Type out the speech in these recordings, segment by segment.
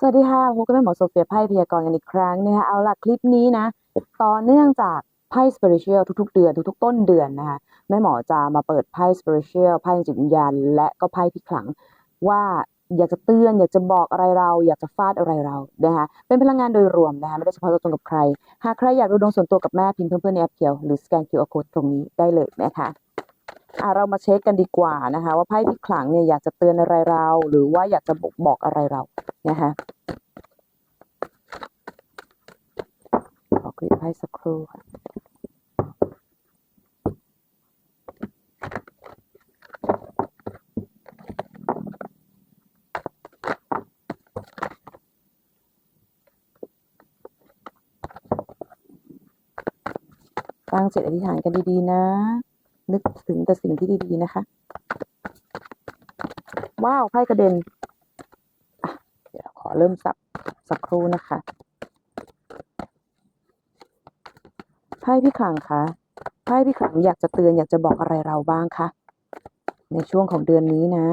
สวัสดีค่ะพบกับแม่หมอโซเฟียไพ่พยากรณ์กันอีกครั้งนะคะเอาล่ะคลิปนี้นะ ต่อเนื่องจากไพ่สเปริเชียลทุกๆ เดือนทุกๆ ต้นเดือนนะคะแม่หมอจะมาเปิดไพ่สเปริเชียลไพ่จิตวิญญาณ และก็ไพ่พิขลัง ว่าอยากจะเตือนอยากจะบอกอะไรเรา อยากจะฟาดอะไรเรานะคะเป็นพลังงานโดยรวมนะคะไม่ได้เฉพาะตัวตนกับใคร หากใครอยากดูดวงส่วนตัวกับแม่พิมพ์เพื่อนๆในแอปเขียวหรือสแกน QR code ตรงนี้ได้เลยนะคะ อะเรามาเช็คกันดีกว่านะคะ ว่าไพ่พิขลังเนี่ยอยากจะเตือนอะไรเรา หรือว่าอยากจะบอกบอกอะไรเรานะคะขอกรีดไพ่สักครู่ค่ะตั้งจิตอธิษฐานกันดี ๆ นะ นึกถึงแต่สิ่งที่ดีๆนะคะ ว้าวไพ่กระเด็นเดี๋ยวขอเริ่มสับสักครู่นะคะไพ่พี่ขังคะไพ่พี่ขังอยากจะเตือนอยากจะบอกอะไรเราบ้างคะในช่วงของเดือนนี้นะ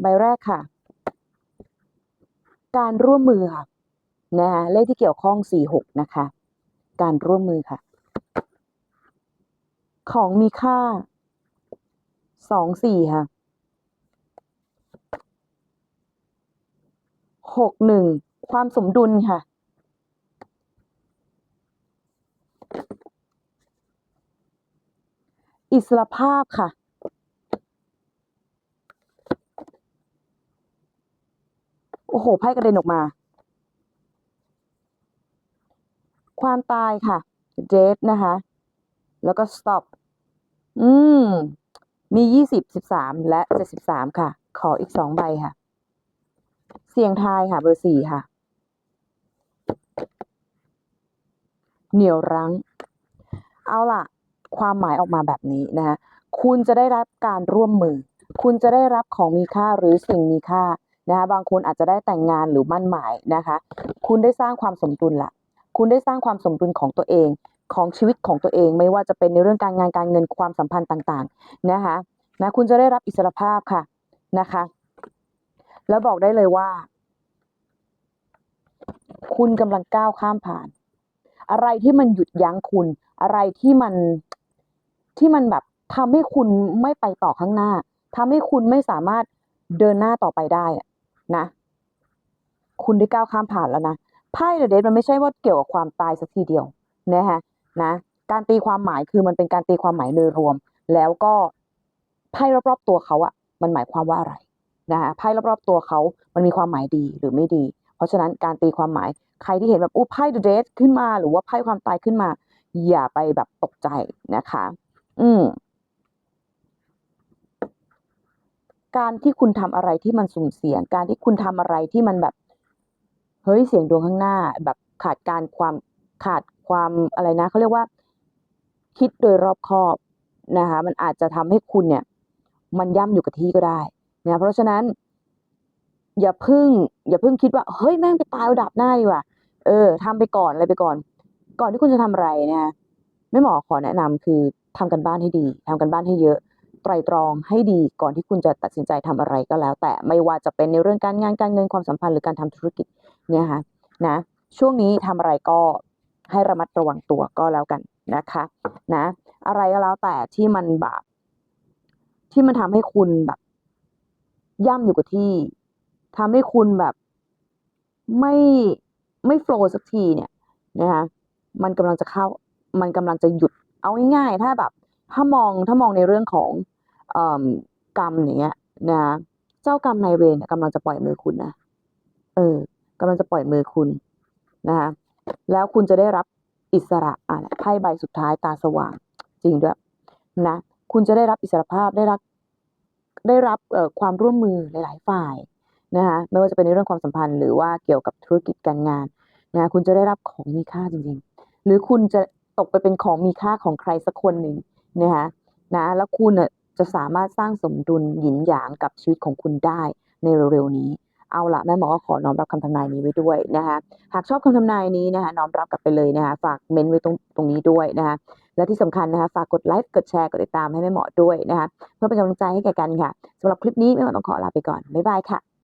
ใบแรกค่ะ การร่วมมือค่ะนะคะเลขที่เกี่ยวข้องสี่หกนะคะ การร่วมมือค่ะ ของมีค่าสองสี่ค่ะหกหนึ่งความสมดุลค่ะอิสรภาพค่ะ โอ้โห ไพ่กระเด็นออกมา ความตายค่ะเดทนะคะ แล้วก็ stop อืม มียี่สิบสิบสามและเจ็ดสิบสามค่ะ ขออีกสองใบค่ะ เสียงทายค่ะ เบอร์สี่ค่ะ เหนียวรั้ง เอาล่ะ ความหมายออกมาแบบนี้นะคะคุณจะได้รับการร่วมมือ คุณจะได้รับของมีค่าหรือสิ่งมีค่านะคะบางคนอาจจะได้แต่งงานหรือมั่นหมายนะคะ คุณได้สร้างความสมดุลละ คุณได้สร้างความสมดุลของตัวเอง ของชีวิตของตัวเอง ไม่ว่าจะเป็นในเรื่องการงานการเงินความสัมพันธ์ต่างๆนะคะนะคุณจะได้รับอิสรภาพค่ะนะคะ แล้วบอกได้เลยว่า คุณกำลังก้าวข้ามผ่าน อะไรที่มันหยุดยั้งคุณ อะไรที่มันที่มันแบบทำให้คุณไม่ไปต่อข้างหน้าทำให้คุณไม่สามารถเดินหน้าต่อไปได้นะ คุณได้ก้าวข้ามผ่านแล้วนะ ไพ่เดอะเดทมันไม่ใช่ว่าเกี่ยวกับความตายสักทีเดียวนะคะนะการตีความหมายคือมันเป็นการตีความหมายโดยรวม แล้วก็ไพ่รอบๆตัวเขาอะมันหมายความว่าอะไรนะคะไพ่รอบๆตัวเขามันมีความหมายดีหรือไม่ดี เพราะฉะนั้นการตีความหมายใครที่เห็นแบบอู้ไพ่เดอะเดทขึ้นมา หรือว่าไพ่ความตายขึ้นมา อย่าไปแบบตกใจนะคะ อืมการที่คุณทำอะไรที่มันสุ่มเสี่ยง การที่คุณทำอะไรที่มันแบบ เฮ้ยเสียงดวงข้างหน้า แบบขาดการความขาดความอะไรนะเขาเรียกว่า คิดโดยรอบคอบนะคะ มันอาจจะทำให้คุณเนี่ย มันย่ำอยู่กับที่ก็ได้นะเพราะฉะนั้น อย่าพึ่ง อย่าพึ่งคิดว่า เฮ้ยแม่งไปตายเอาดับหน้าดีกว่าเออทำไปก่อนอะไรไปก่อน ก่อนที่คุณจะทำอะไรนะคะแม่หมอขอแนะนำคือทำกันบ้านให้ดีทำกันบ้านให้เยอะไตรตรองให้ดีก่อนที่คุณจะตัดสินใจทำอะไรก็แล้ว แต่ไม่ว่าจะเป็นในเรื่องการงานการเงินความสัมพันธ์หรือการทำธุรกิจ เนี่ยค่ะนะช่วงนี้ทำอะไรก็ให้ระมัดระวังตัวก็แล้วกันนะคะนะอะไรก็แล้วแต่ที่มันแบบที่มันทำให้คุณแบบ ย่ำอยู่กับที่ทำให้คุณแบบไม่ไม่โฟล์สักทีเนี่ยนะคะมันกำลังจะเข้า มันกำลังจะหยุดเอาง่ายๆถ้าแบบ ถ้ามองถ้ามองในเรื่องของอกรรมอย่างเงี้ยนะเจ้ากรรมนายเวรกำลังจะปล่อยมือคุณนะเออ กำลังจะปล่อยมือคุณนะคะแล้วคุณจะได้รับอิสระอะไพ่ใบสุดท้ายตาสว่าง จริงด้วยนะคุณจะได้รับอิสรภาพได้รับได้รับความร่วมมือหลาย ๆ ฝ่ายนะคะไม่ว่าจะเป็นในเรื่องความสัมพันธ์ หรือว่าเกี่ยวกับธุรกิจการงานนะคุณจะได้รับของมีค่าจริง ๆ หรือคุณจะตกไปเป็นของมีค่าของใครสักคนหนึ่งนะคะนะแล้วคุณจะสามารถสร้างสมดุลหยินหยางกับชีวิตของคุณได้ในเร็วๆนี้ เอาละแม่หมอก็ขอน้อมรับคำทำนายนี้ไว้ด้วยนะคะหากชอบคำทำนายนี้นะคะน้อมรับกลับไปเลยนะคะฝากเมนต์ไว้ตรงตรงนี้ด้วยนะคะและที่สำคัญนะคะฝากกดไลค์กดแชร์กดติดตามให้แม่หมอด้วยนะคะเพื่อเป็นกำลังใจให้แก่กันค่ะสำหรับคลิปนี้แม่หมอต้องขอลาไปก่อนบ๊ายบายค่ะ